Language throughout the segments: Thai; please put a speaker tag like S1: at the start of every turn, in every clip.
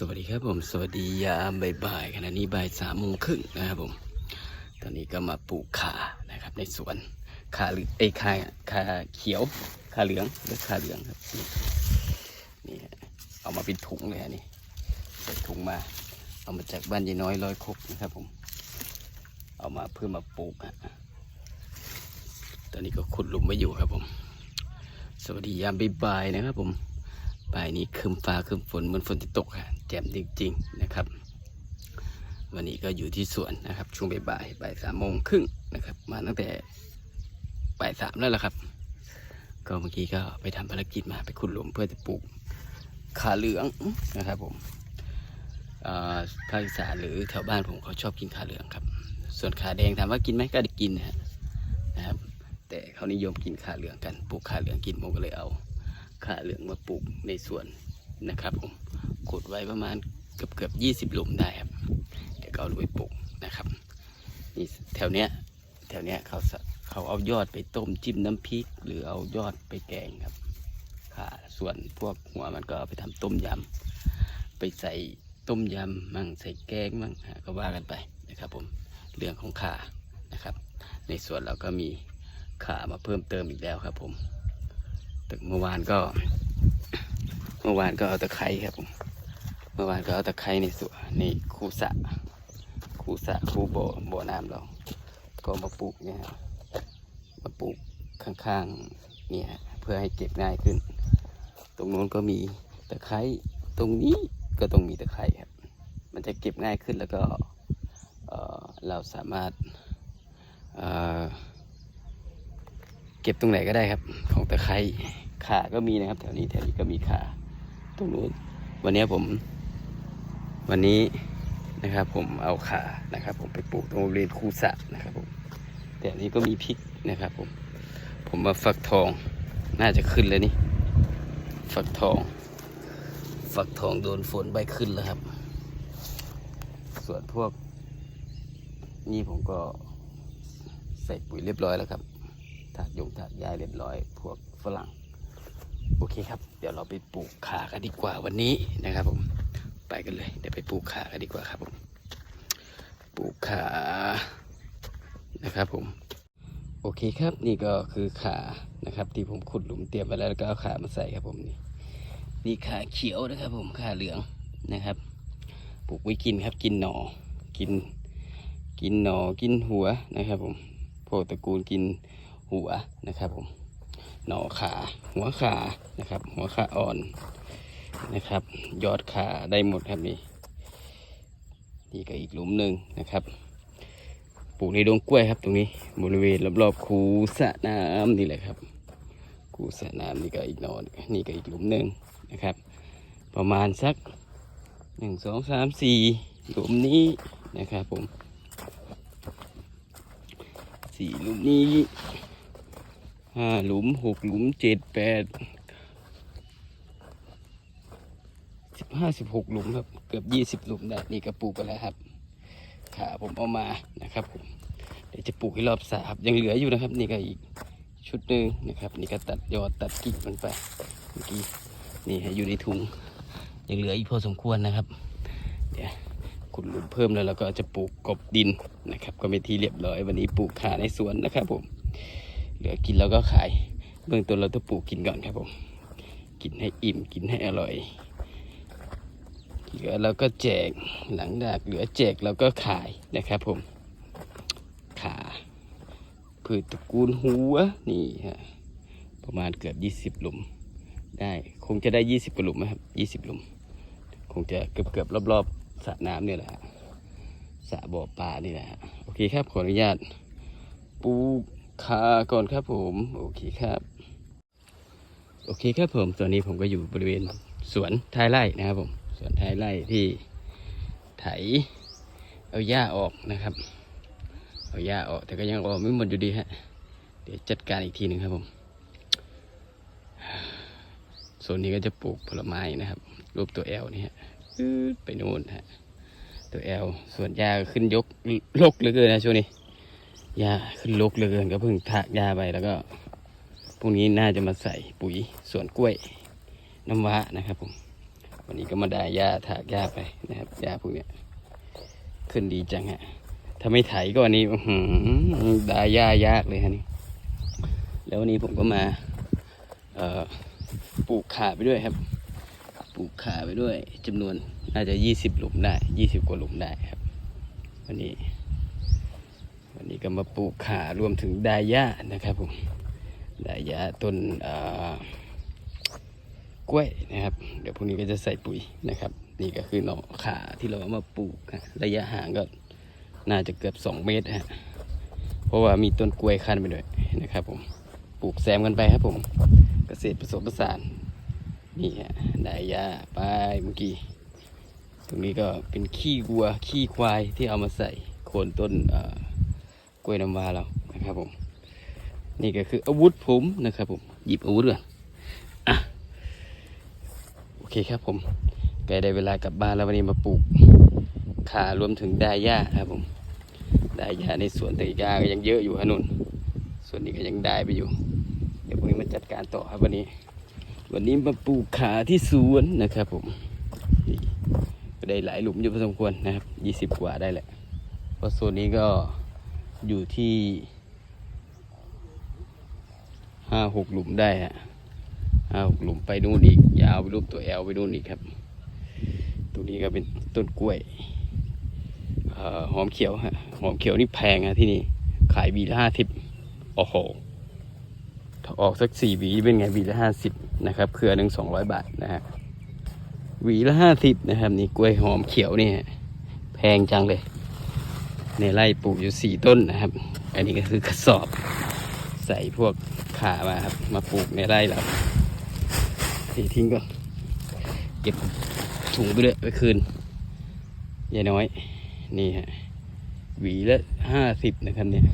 S1: สวัสดีครับผม สวัสดียามบ่ายๆขณะนี้บ่ายสามโมงครึ่งนะครับผม ตอนนี้ก็มาปลูกขานะครับ ในสวนขาหลืองเอ้ขาขาเขียวขาเหลืองหรือขาเหลืองครับนี่นี่เอามาเป็นถุงเลยฮะนี่ใส่ถุงมา เอามาจากบ้านยายน้อยร้อยคกนะครับผม เอามาเพื่อมาปลูกฮะตอนนี้ก็ขุดหลุมไว้อยู่ครับผม สวัสดียามบ่ายๆนะครับผมบ่ายนี้ครึมฟ้าครึมฝนเหมือนฝนจะตกค่ะ แจ่มจริงๆนะครับ วันนี้ก็อยู่ที่สวนนะครับ ช่วงบ่ายบ่ายสามโมงครึ่งนะครับ มาตั้งแต่บ่ายสามแล้วล่ะครับ ก็เมื่อกี้ก็ไปทำภารกิจมาไปขุดหลุมเพื่อจะปลูกขาเหลืองนะครับผมภาคอีสานหรือแถวบ้านผมเขาชอบกินขาเหลืองครับ ส่วนขาแดงถามว่ากินไหมก็ได้กินนะฮะนะครับ แต่เขานิยมกินขาเหลืองกันปลูกขาเหลืองกินผมก็เลยเอาขาเหลืองมาปลูกในสวน นะครับผมขุดไว้ประมาณเกือบเกือบยี่สิบหลุมได้ครับเดี๋ยวก็เอาไปปลูกนะครับนี่แถวเนี้ยแถวเนี้ยเขาเขาเอายอดไปต้มจิ้มน้ำพริก หรือเอายอดไปแกงครับขาส่วนพวกหัวมันก็เอาไปทำต้มยำไปใส่ต้มยำมั่งใส่แกงมั่งก็ว่ากันไปนะครับ ผมเรื่องของขานะครับ ในส่วนเราก็มีขามาเพิ่มเติมอีกแล้วครับ ผมแต่เมื่อวานก็ มื่อวานก็เอาตะไคร้ครับผมเมื่อวานก็เอาตะไคร้ในสวนในคูสะคูสะคูบ่อบ่อน้ำเรา ก็มาปลูกเนี่ยมาปลูกข้างๆเนี่ยเพื่อให้เก็บง่ายขึ้น ตรงนู้นก็มีตะไคร้ตรงนี้ก็ต้องมีตะไคร้ครับ มันจะเก็บง่ายขึ้นแล้วก็เเราสามารถเเก็บตรงไหนก็ได้ครับ ของตะไคร้ขาก็มีนะครับ แถวนี้แถวนี้ก็มีขา ตรงนู้นวันนี้ผม วันนี้นะครับ ผมเอาขานะครับ ผมไปปลูกตรงโรงเรียนคูสะนะครับ ผม แต่นี้ก็มีพริกนะครับ ผม ผมมาฟักทอง น่าจะขึ้นแล้วนี่ฟักทองฟักทองโดนฝนใบขึ้นแล้วครับ ส่วนพวก นี่ผมก็ใส่ปุ๋ยเรียบร้อยแล้วครับถากยงถากยายเรียบร้อย พวกฝรั่ง โอเคครับ เดี๋ยวเราไปปลูกขากันดีกว่าวันนี้นะครับผม ไปกันเลย เดี๋ยวไปปลูกขากันดีกว่าครับผม ปลูกขา นะครับผม โอเคครับ นี่ก็คือขานะครับ ที่ผมขุดหลุมเตรียมไว้แล้วแล้วก็เอาขามาใส่ครับผมนี่ นี่ขาเขียวนะครับ ผม ขาเหลืองนะครับ ปลูกไว้กินครับ กินหน่อกิน กินหน่อกินหัวนะครับ ผม พวกตระกูลกินหัวนะครับผม หน่อขา หัวขานะครับ หัวขาอ่อนนะครับ ยอดขาได้หมดครับนี่นี่ก็อีกหลุมหนึ่งนะครับปลูกในดงกล้วยครับ ตรงนี้บริเวณรอบๆคูสระน้ำนี่แหละครับคูสระน้ำนี่ก็อีกหนอนนี่ก็อีกหลุมหนึ่งนะครับ ประมาณสักหนึ่งสองสามสี่หลุมนี้นะครับผมสี่หลุมนี้ ห้าหลุมหกหลุมเจ็ดแปดสิบห้าสิบหกหลุมครับเกือบยี่สิบหลุมได้นี่ก็ปลูกไปแล้วครับขาผมเอามานะครับผมเดี๋ยวจะปลูกให้รอบสระครับยังเหลืออยู่นะครับ นี่ก็อีกชุดหนึ่งนะครับ นี่ก็ตัดยอดตัดกิ่งมันไปเมื่อกี้นี่อยู่ในถุงยังเหลืออีกพอสมควรนะครับ เดี๋ยวขุดหลุมเพิ่มแล้วเราก็จะปลูกกบดินนะครับ ก็เป็นที่เรียบร้อยวันนี้ปลูกขาในสวนนะครับผม เหลือกินแล้วก็ขาย เบื้องต้นเราต้องปลูกกินก่อนครับผม กินให้อิ่มกินให้อร่อย เหลือเราก็แจกหลังจากเหลือแจกเราก็ขายนะครับผม ขาพืชตระกูลหัวนี่ฮะประมาณเกือบยี่สิบหลุม ได้คงจะได้ยี่สิบกว่าหลุมนะครับยี่สิบหลุม คงจะเกือบเกือบๆรอบๆสระน้ำเนี่ยแหละสระบ่อปลานี่แหละฮะโอเคครับขออนุญาตปลูก ขาก่อนครับผม โอเคครับ โอเคครับผมตอนนี้ผมก็อยู่บริเวณสวนท้ายไร่นะครับผมสวนท้ายไร่ที่ไถเอาหญ้าออกนะครับ เอาหญ้าออกแต่ก็ยังออกไม่หมดอยู่ดีฮะเดี๋ยวจัดการอีกทีหนึ่งครับผมโซนนี้ก็จะปลูกผลไม้นะครับ รูปตัวแอลนี่ฮะไปโน่นฮะตัวแอลส่วนหญ้าขึ้นยกลกเหลือเกินนะช่วงนี้ ยาขึ้นลกเหลยเกินก็เพิ่งถากยาไปแล้วก็พรุ่งนี้น่าจะมาใส่ปุ๋ยสวนกล้วยน้ำว้านะครับผมวันนี้ก็มาได้หญ้าถากหญ้าไปนะครับหญ้าพวกเนี้ยขึ้นดีจังฮะถ้าไม่ไถก็วันนี้อื้อหือได้หญ้ายากเลยฮะนี่แล้ววันนี้ผมก็มาเอ่อปลูกขาไปด้วยครับ ปลูกขาไปด้วยจำนวนน่าจะยี่สิบหลุมได้ยี่สิบกว่าหลุมได้ครับ วันนี้ นนี้ก็มาปลูกขารวมถึงดาย่านะครับผมดาย่าต้นกล้วยนะครับ เดี๋ยวพรุ่งนี้ก็จะใส่ปุ๋ยนะครับ นี่ก็คือหน่อขาที่เราเอามาปลูกระยะห่างก็น่าจะเกือบสองเมตรฮะเพราะว่ามีต้นกล้วยขั้นไปด้วยนะครับผมปลูกแซมกันไปครับผมเกษตรผสมผสานนี่ฮะดายาไปเมื่อกี้ตรงนี้ก็เป็นขี้วัวขี้ควายที่เอามาใส่โคนต้นอ่อ กล้วยน้ำว้าเรานะครับผม นี่ก็คืออาวุธผมนะครับผม หยิบอาวุธก่อนอะโอเคครับผมใกล้ได้เวลากลับบ้านแล้ววันนี้มาปลูกขารวมถึงดาย่าครับผมดาย่าในสวนต่อีกาก็ยังเยอะอยู่ฮะนุ่นส่วนนี้ก็ยังได้ไปอยู่ เดี๋ยวพรุ่งนี้มาจัดการต่อครับวันนี้ วันนี้มาปลูกขาที่สวนนะครับผมได้หลายหลุมอยู่พอสมควรนะครับยี่สิบกว่าได้แหละเพราะโซนนี้ก็ อยู่ที่ห้าหกหลุมได้ฮะห้าหกหลุมไปนู่นอีก ยาวไปรูปตัวแอลไปนู่นอีกครับ ตรงนี้ก็เป็นต้นกล้วยอหอมเขียวฮะ หอมเขียวนี่แพงฮะที่นี่ ขายบีละห้าสิบโอ้โหออกสักสี่วีเป็นไงหวีละห้าสิบนะครับเครือหนึ่งสองร้อยบาทนะฮะวีละห้าสิบนะครับ นี่กล้วยหอมเขียวนี่แพงจังเลย ในไร่ปลูกอยู่สี่ต้นนะครับ อันนี้ก็คือกระสอบ ใส่พวกขามาครับ มาปลูกในไร่เราเททิ้งก่อนเก็บถุงไปเลยไปคืนยายน้อย นี่ฮะหวีละห้าสิบนะครับเนี่ย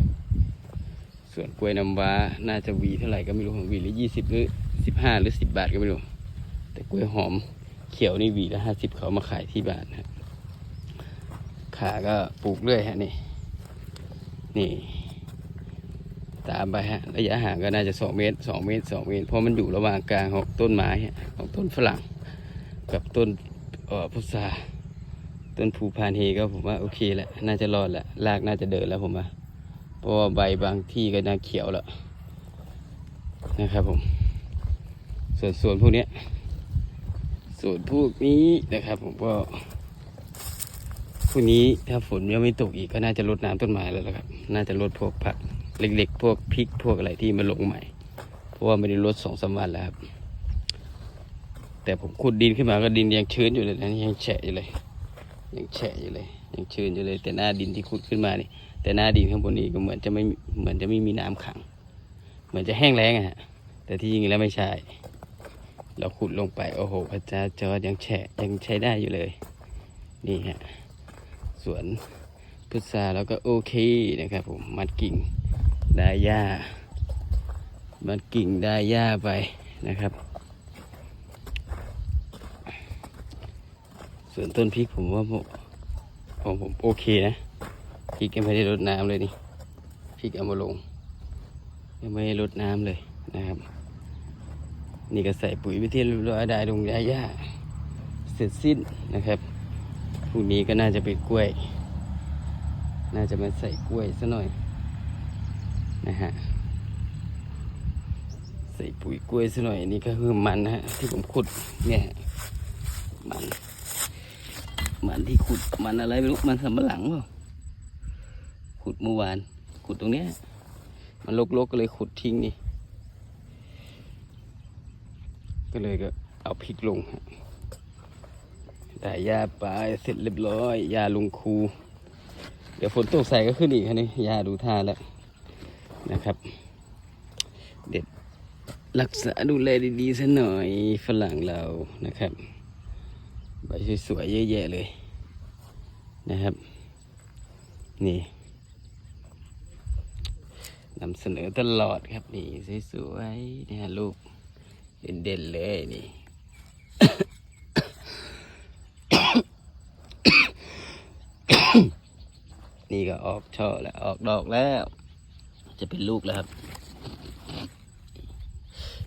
S1: ส่วนกล้วยน้ำว้า น่าจะหวีเท่าไหร่ก็ไม่รู้หวีละยี่สิบหรือสิบห้าหรือสิบบาทก็ไม่รู้ แต่กล้วยหอมเขียวนี่หวีละห้าสิบเขามาขายที่บ้านนะครับ ขาก็ปลูกเรื่อยฮะนี่นี่ ตามไปฮะระยะห่างก็น่าจะสองเมตรสองเมตรสองเมตร เพราะมันอยู่ระหว่างกลางของต้นไม้ของต้นฝรั่ง กับต้นพุทราต้นภูพานเฮก็ผมว่าโอเคแหละน่าจะรอดแหละรากน่าจะเดินแล้วผมว่าเพราะว่าใบบางที่ก็น่าเขียวแล้วนะครับผมส่วนส่วนพวกนี้ส่วนพวกนี้นะครับผมก็ พวกนี้ถ้าฝนยังไม่ตกอีกก็น่าจะลดน้ำต้นไม้แล้วละครับ น่าจะลดพวกผักเล็กๆ พวกพริกพวกอะไรที่มาลงใหม่ เพราะว่าไม่ได้ลดสองสามวันแล้วครับ แต่ผมขุดดินขึ้นมาก็ดินยังชื้นอยู่เลยนะยังแฉะอยู่เลย ยังแฉะอยู่เลย ยังชื้นอยู่เลย แต่หน้าดินที่ขุดขึ้นมานี่ แต่หน้าดินข้างบนนี้ก็เหมือนจะไม่เหมือนจะไม่มีน้ำขัง เหมือนจะแห้งแล้งอะฮะแต่ที่จริงแล้วไม่ใช่เราขุดลงไปโอ้โหพระเจ้าจอร์จยังแฉะยังใช้ได้อยู่เลย นี่ฮะ สวนพุทราแล้วก็โอเคนะครับผมมัดกิ่งได้หญ้า มัดกิ่งได้หญ้าไปนะครับ ส่วนต้นพริกผมว่าผมของผมโอเคนะพริกยังไม่ได้รดน้ำเลยนี่พริกเอามาลงยังไม่ได้รดน้ำเลยนะครับ นี่ก็ใส่ปุ๋ยไปที่เรียบร้อยได้ลงยาหญ้าเสร็จสิ้นนะครับ พรุ่งนี้ก็น่าจะเป็นกล้วย น่าจะมาใส่กล้วยซะหน่อย นะฮะ ใส่ปุ๋ยกล้วยซะหน่อยอันนี่ก็คือมันนะฮะที่ผมขุดเนี่ยมันมันที่ขุดมันอะไรไม่รู้มันสำปะหลังเปล่าขุดเมื่อวานขุดตรงเนี้ยมันลกๆก็เลยขุดทิ้งนี่ ก็เลยก็เอาพริกลงฮะ ได้ยาไปเสร็จเรียบร้อย ยาลงคู เดี๋ยวฝนตกใส่ก็ขึ้นอีกครับนี่ยาดูท่าแล้วนะครับ เด็ดรักษาดูแลดีๆซะหน่อยฝรั่งเรานะครับใบสวยๆเยอะแยะเลยนะครับ นี่นำเสนอตลอดครับนี่สวยๆนี่ฮะลูกเด่นๆเลยนี่ นี่ก็ออกช่อแล้วออกดอกแล้ว จะเป็นลูกแล้วครับ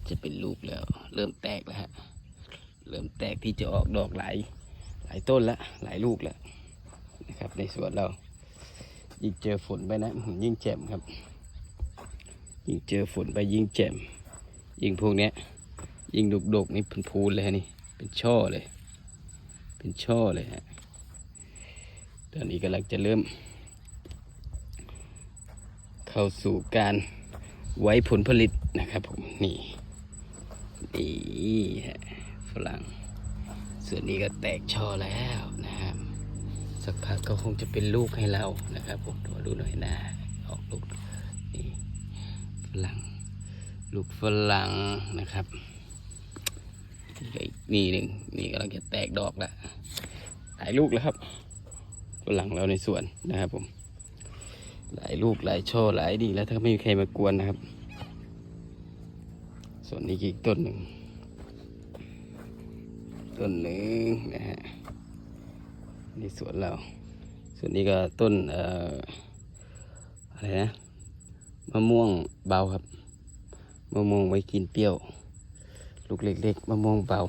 S1: จะเป็นลูกแล้ว เริ่มแตกแล้วฮะเริ่มแตกที่จะออกดอกหลายหลายต้นละหลายลูกแล้วนะครับ ในสวนเรา ยิ่งเจอฝนไปนะยิ่งแจ่มครับ ยิ่งเจอฝนไปยิ่งแจ่มยิ่งพวกเนี้ย ยิ่งดกๆนี่เป็นพูนเลยนี่เป็นช่อเลย เป็นช่อเลยฮะตอนนี้กำลังจะเริ่ม เข้าสู่การไว้ผลผลิตนะครับผมนี่นี่ฝรั่ง ส่วนนี้ก็แตกช่อแล้วนะครับสักพักก็คงจะเป็นลูกให้เรานะครับผมดูดูหน่อยนะออกลูกนี่ฝรั่ง ลูกฝรั่งนะครับนี่ก็อีกนี่หนึ่งนี่กำลังจะแตกดอกแล้วหลายลูกแล้วครับฝรั่งเราในสวนนะครับผม หลายลูกหลายช่อหลายดีแล้วถ้าไม่มีใครมากวนนะครับ ส่วนนี้อีกต้นหนึ่งต้นหนึ่งนะฮะในสวนเรา ส่วนนี้ก็ต้นเอ่ออะไรนะมะม่วงเบาครับมะม่วงไว้กินเปรี้ยว ลูกเล็กๆมะม่วงเบา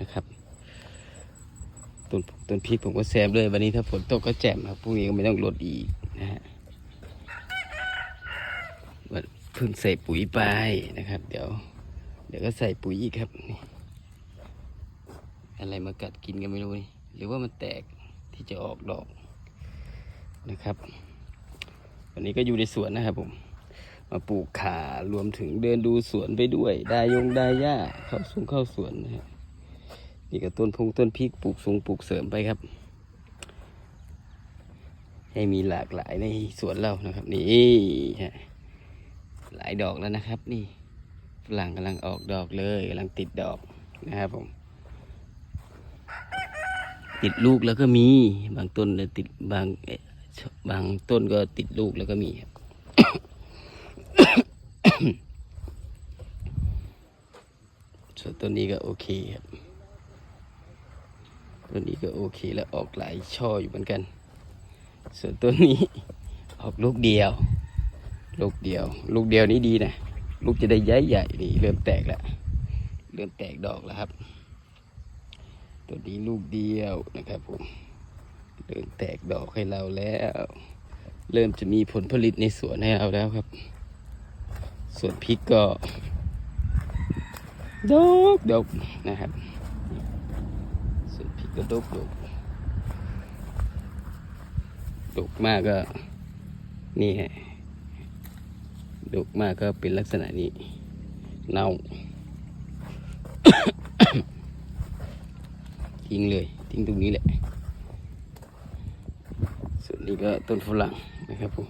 S1: นะครับต้นต้นพริกผมก็แซมเลยวันนี้ถ้าฝนตกก็แจ่มครับพรุ่งนี้ก็ไม่ต้องลดอีกนะฮะ ว่า เพิ่งใส่ปุ๋ยไปนะครับ เดี๋ยว เดี๋ยวก็ใส่ปุ๋ยอีกครับนี่อะไรมากัดกินกันไม่รู้นี่หรือว่ามันแตกที่จะออกดอกนะครับ วันนี้ก็อยู่ในสวนนะครับผมมาปลูกขารวมถึงเดินดูสวนไปด้วยได้ยงได้หญ้าเข้าสวนเข้าสวนนะฮะนี่ก็ต้นพงต้นพริกปลูกสูงปลูกเสริมไปครับ ให้มีหลากหลายในสวนเรานะครับ นี่ฮะ หลายดอกแล้วนะครับ นี่ฝรั่งกำลังออกดอกเลยกำลังติดดอกนะครับผม ติดลูกแล้วก็มี บางต้นเนี่ยติดบางบางต้นก็ติดลูกแล้วก็มีครับส่วนต้นนี้ก็โอเคครับต้นนี้ก็โอเคแล้วออกหลายช่ออยู่เหมือนกัน ส่วนต้นนี้ออกลูกเดียว ลูกเดียว ลูกเดียวนี้ดีนะ ลูกจะได้ใหญ่ใหญ่นี่เริ่มแตกแล้ว เริ่มแตกดอกแล้วครับ ตัวนี้ลูกเดียวนะครับผม เริ่มแตกดอกให้เราแล้ว เริ่มจะมีผลผลิตในสวนให้เราแล้วครับ ส่วนพริกก็ดกดกนะครับ ส่วนพริกก็ดกดกดกมากก็ นี่ฮะ ดกมากก็เป็นลักษณะนี้ เน่า ทิ้งเลย ทิ้งตรงนี้แหละ ส่วนนี้ก็ต้นฝรั่งนะครับผม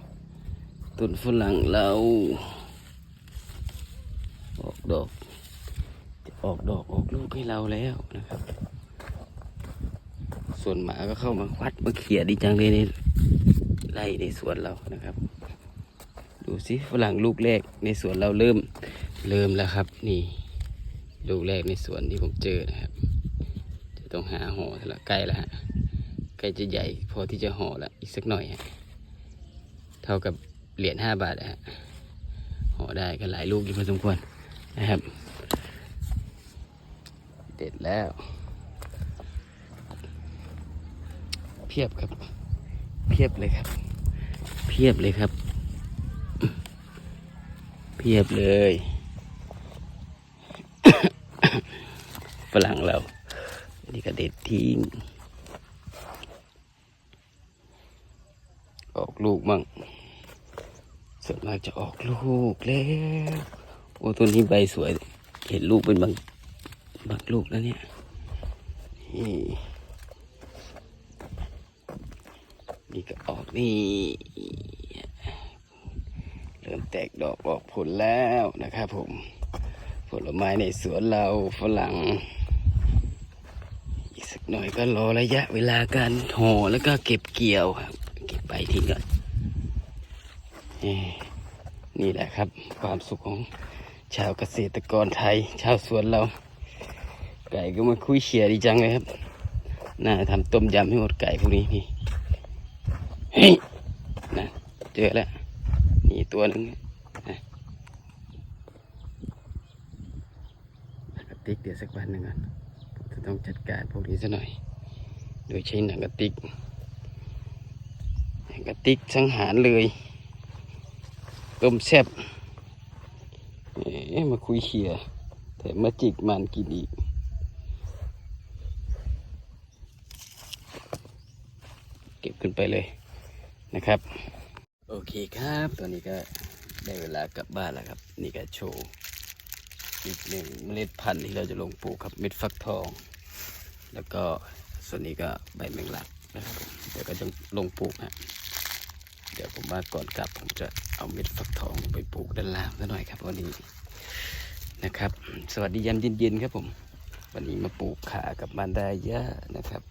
S1: ต้นฝรั่งเรา ออกดอกจะออกดอกออกลูกให้เราแล้วนะครับ ส่วนหมาก็เข้ามาควัดมาเขี่ยดีจังเลยในไร่ในสวนเรานะครับ ดูสิฝรั่งลูกแรกในสวนเราเริ่มเริ่มแล้วครับ นี่ ลูกแรกในสวนที่ผมเจอนะครับ จะต้องหาห่อแล้วใกล้แล้วฮะใกล้จะใหญ่พอที่จะห่อแล้วอีกสักหน่อยฮะเท่ากับเหรียญห้าบาทฮะห่อได้ก็หลายลูกอยู่พอสมควรนะครับ เด็ดแล้ว เพียบครับ เพียบเลยครับ เพียบเลยครับ พียบเลยฝรั่งเรานี่ก็เด็ดทิ้ง ออกลูกมั่งส่วนมากจะออกลูกแล้ว โอ้ต้นนี้ใบสวย เห็นลูกเป็นบางบางลูกแล้วเนี่ยนี่นี่ก็ออกนี่ เริ่มแตกดอกออกผลแล้วนะครับผม ผลไม้ในสวนเราฝรั่ง อีกสักหน่อยก็รอระยะเวลาการห่อแล้วก็เก็บเกี่ยวครับ เก็บใบทิ้งก่อนนี่แหละครับ ความสุขของชาวเกษตรกรไทย ชาวสวนเรา ไก่ก็มาคุยเชียร์ดีจังเลยครับ น่าทำต้มยำให้หมดไก่พวกนี้นี่เฮ้ยนะเจอแล้ว ตัวหนึ่งนะติกเดี๋ยวสักวันหนึ่งก่อนจะต้องจัดการพวกนี้ซะหน่อย โดยใช้หนังกระติกหนังกระติกสังหารเลยต้มแซ่บเอ๊ะมาคุยเขียแถมมาจิกมันกินอีกเก็บขึ้นไปเลยนะครับ โอเคครับตอนนี้ก็ได้เวลากลับบ้านแล้วครับ นี่ก็โชว์อีกหนึ่งเมล็ดพันธุ์ที่เราจะลงปลูกครับเม็ดฟักทอง แล้วก็ส่วนนี้ก็ใบแมงลักนะครับเดี๋ยวก็จะลงปลูกฮะเดี๋ยวผมว่าก่อนกลับผมจะเอาเม็ดฟักทองไปปลูกด้านล่างซะหน่อยครับวันนี้นะครับ สวัสดียามเย็นๆครับผม วันนี้มาปลูกขากับมารดาย่านะครับ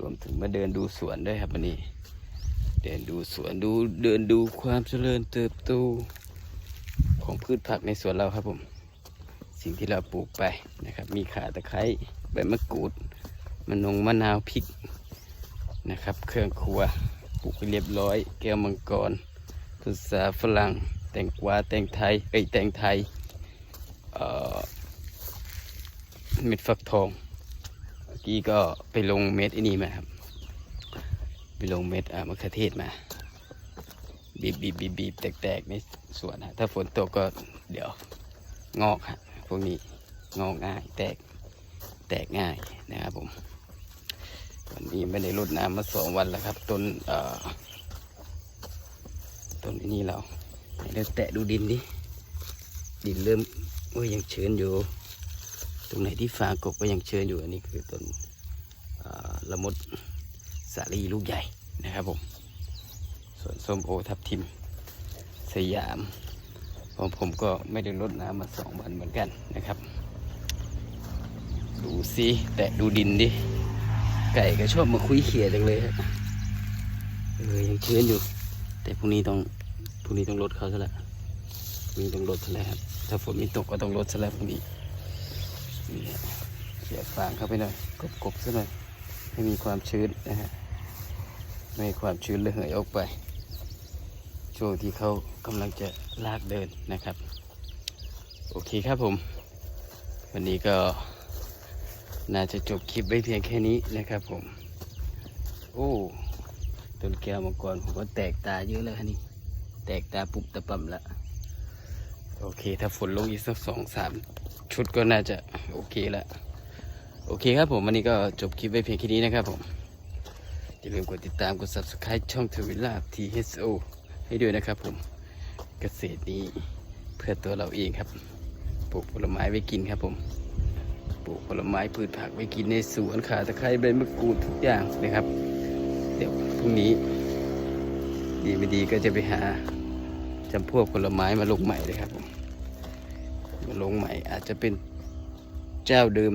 S1: รวมถึงมาเดินดูสวนด้วยครับวันนี้ เดินดูสวนดูเดินดูความเจริญเติบโตของพืชผักในสวนเราครับผม สิ่งที่เราปลูกไปนะครับ มีข่าตะไคร้ใบมะกรูดมะนงมะนาวพริกนะครับ เครื่องครัวปลูกเรียบร้อย แก้วมังกรพุทราฝรั่งแตงกวาแตงไทยเอ้ยแตงไทยเเม็ดฟักทองเมื่อกี้ก็ไปลงเม็ดอ้นี่มาครับ ไปลงเม็ดมะเขือเทศมา บีบบีบบีบบีบแตกแตกในสวนฮะถ้าฝนตกก็เดี๋ยวงอกฮะพวกนี้งอกง่ายแตกแตกง่ายนะครับผม วันนี้ไม่ได้รดน้ำมาสองวันแล้วครับต้นเอ่อต้นนี้เราไหนเราแตะดูดินดิดินเริ่มโอ้ยยังเชื้นอยู่ ตรงไหนที่ฟางกบก็ยังเชื้นอยู่อันนี้คือต้นละมุด สาลีลูกใหญ่นะครับผมส่วนส้มโอทับทิม สยามผมผมก็ไม่ได้ลดน้ำมาสองวันเหมือนกันนะครับ ดูสิแตะดูดินดิ ไก่ก็ชอบมาคุยเขี่ยจังเลยเออยังเชื้นอยู่ แต่พรุ่งนี้ต้องพรุ่งนี้ต้องลดเขาซะแล้วพรุ่งนี้ต้องลดซะแล้วครับ ถ้าฝนไม่ตกก็ต้องลดซะแล้วพรุ่งนี้นี่เขี่ยฟางเข้าไปหน่อยกบๆซะหน่อยให้มีความชื้นนะฮะ ให้ความชื้นระเหยออกไป ช่วงที่เขากำลังจะลากเดินนะครับ โอเคครับผม วันนี้ก็น่าจะจบคลิปไว้เพียงแค่นี้นะครับผม โอ้ต้นแก้วมังกรผมก็แตกตาเยอะแล้วฮะนี่ แตกตาปุบตะปั่มละ โอเค ถ้าฝนลงอีกสักสองสามชุดก็น่าจะโอเคละ โอเคครับผม วันนี้ก็จบคลิปไว้เพียงแค่นี้นะครับผม อย่าลืมกดติดตามกด subscribe ช่องทวิลา THO ให้ด้วยนะครับผมเกษตรนี้เพื่อตัวเราเองครับ ปลูกผลไม้ไว้กินครับผม ปลูกผลไม้พืชผักไว้กินในสวนขาตะไคร้ใบมะกรูดทุกอย่างนะครับ เดี๋ยวพรุ่งนี้ ดีไม่ดีก็จะไปหาจำพวกผลไม้มาลงใหม่เลยครับผมมาลงใหม่อาจจะเป็นเจ้าเดิม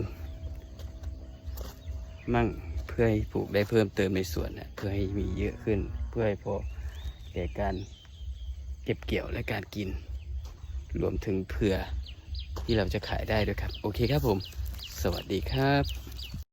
S1: มั่ง พื่อให้ปลูกได้เพิ่มเติมในสวนนะเพื่อให้มีเยอะขึ้น เพื่อให้พอแก่การเก็บเกี่ยวและการกิน รวมถึงเผื่อที่เราจะขายได้ด้วยครับ โอเคครับผม สวัสดีครับ